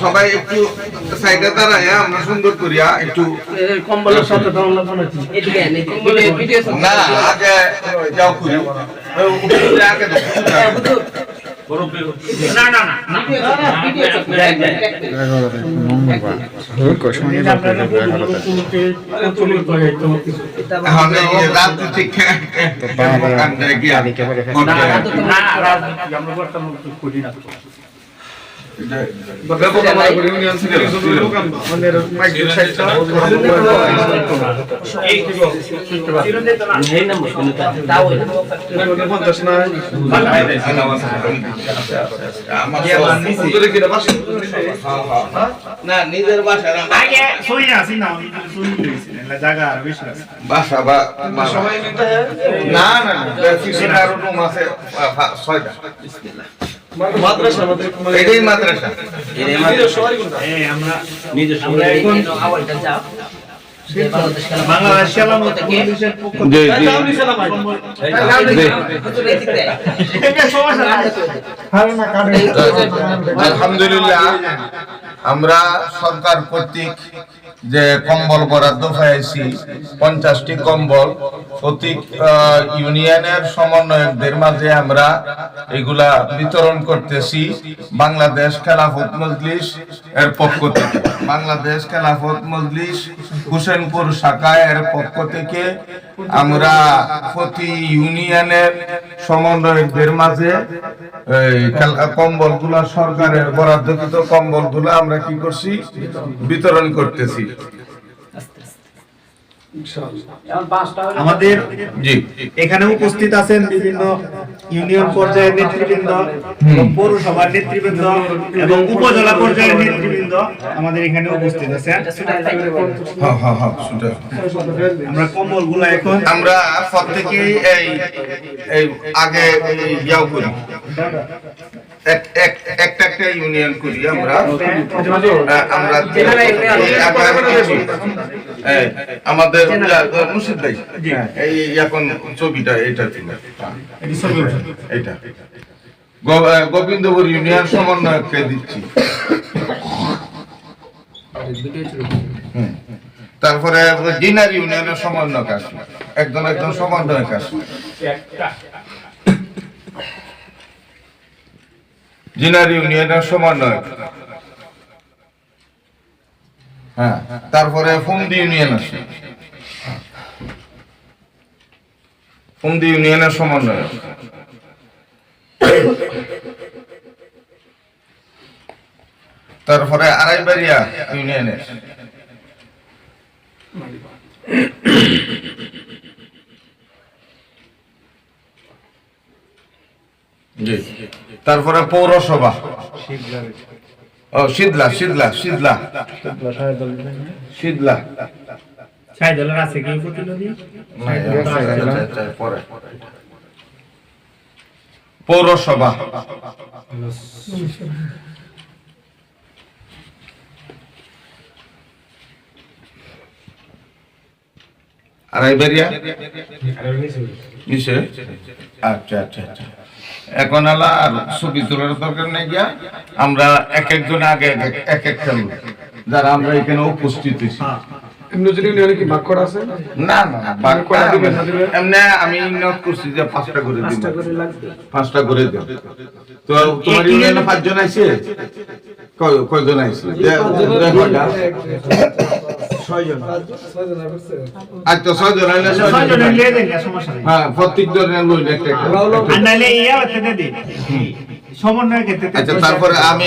সবাই একটু সাইডে দাঁড়ায় আমরা সুন্দর করিয়া একটু। কম্বলের সাথে না আগে যাও করি। আগে দাও। হ্যাঁ, হুজুর। না না না নিজের বাসা জায়গা আর বেশি বাসা বা সবাই না না না আরও রুম আছে আ, ফা- আমাদের এটাই মাদ্রাসা। এই আমরা আমরা এখন আলহামদুলিল্লাহ আমরা সরকার কর্তৃক যে কম্বল বরাদ্দ পেয়েছি পঞ্চাশটি কম্বল প্রতি আহ, ইউনিয়নের সমন্বয়কদের মাঝে আমরা এগুলা বিতরণ করতেছি বাংলাদেশ খেলাফত মজলিস এর পক্ষ থেকে। বাংলাদেশ খেলাফত মজলিস হুসেনপুর শাখা এর পক্ষ থেকে আমরা প্রতি ইউনিয়নের সমন্বয়কদের মাঝে এই কম্বলগুলা সরকারের বরাদ্দকৃত কম্বলগুলা আমরা কি করছি? বিতরণ করতেছি। আমাদের এখানে উপস্থিত আছেন বিভিন্ন ইউনিয়ন পর্যায়ের নেতৃবৃন্দ পৌরসভার নেতৃবৃন্দ এবং উপজেলা পর্যায়ের নেতৃবৃন্দ আমাদের এখানে উপস্থিত আছে। হ্যাঁ হ্যাঁ হ্যাঁ। আমরা কমলগুলা এখন আমরা প্রত্যেকেই এই এই আগে ইয়াও করি। একটা একটা ইউনিয়ন করি আমরা। আমাদের মুর্শিদ ভাই এই এখন ছবিটা এটা আহ, গোবিন্দপুর ইউনিয়ন সমন্বয়ককে দিচ্ছি। তারপরে ডিনার ইউনিয়নের সমন্বয়ক আসবে। একজন একজন সমন্বয়ক আসবে। জিনার ইউনিয়নের সমন্বয়ক। হ্যাঁ তারপরে ফুমদি ইউনিয়ন আছে। ফুমদি ইউনিয়নের সমন্বয়ক। তারপরে আড়াইবাড়িয়া ইউনিয়নের। তারপরে পৌরসভা। ও শীতলা শীতলা শীতলা শীতলা পৌরসভা। আড়াইবাড়িয়া নিচে আচ্ছা আচ্ছা আচ্ছা। এখন আলা আর ছবি তোলার দরকার নেই গিয়া আমরা এক একজন আগে এক এক- লোক, যারা আমরা এখানে উপস্থিত হয়েছি আমি করছি যে পাঁচটা করে দিব পাঁচটা করে দেব তো তোমার ইউনিয়নে পাঁচজন কয়- কয়জন আছে আচ্ছা ছয়জন হইলে ছয়জন। ছয়জনে দেন সমস্যা নেই হ্যাঁ প্রত্যেক জনের লইল একটা একটা। ইয়া সমন্বয় ক্ষেত্রে আচ্ছা তারপরে আমি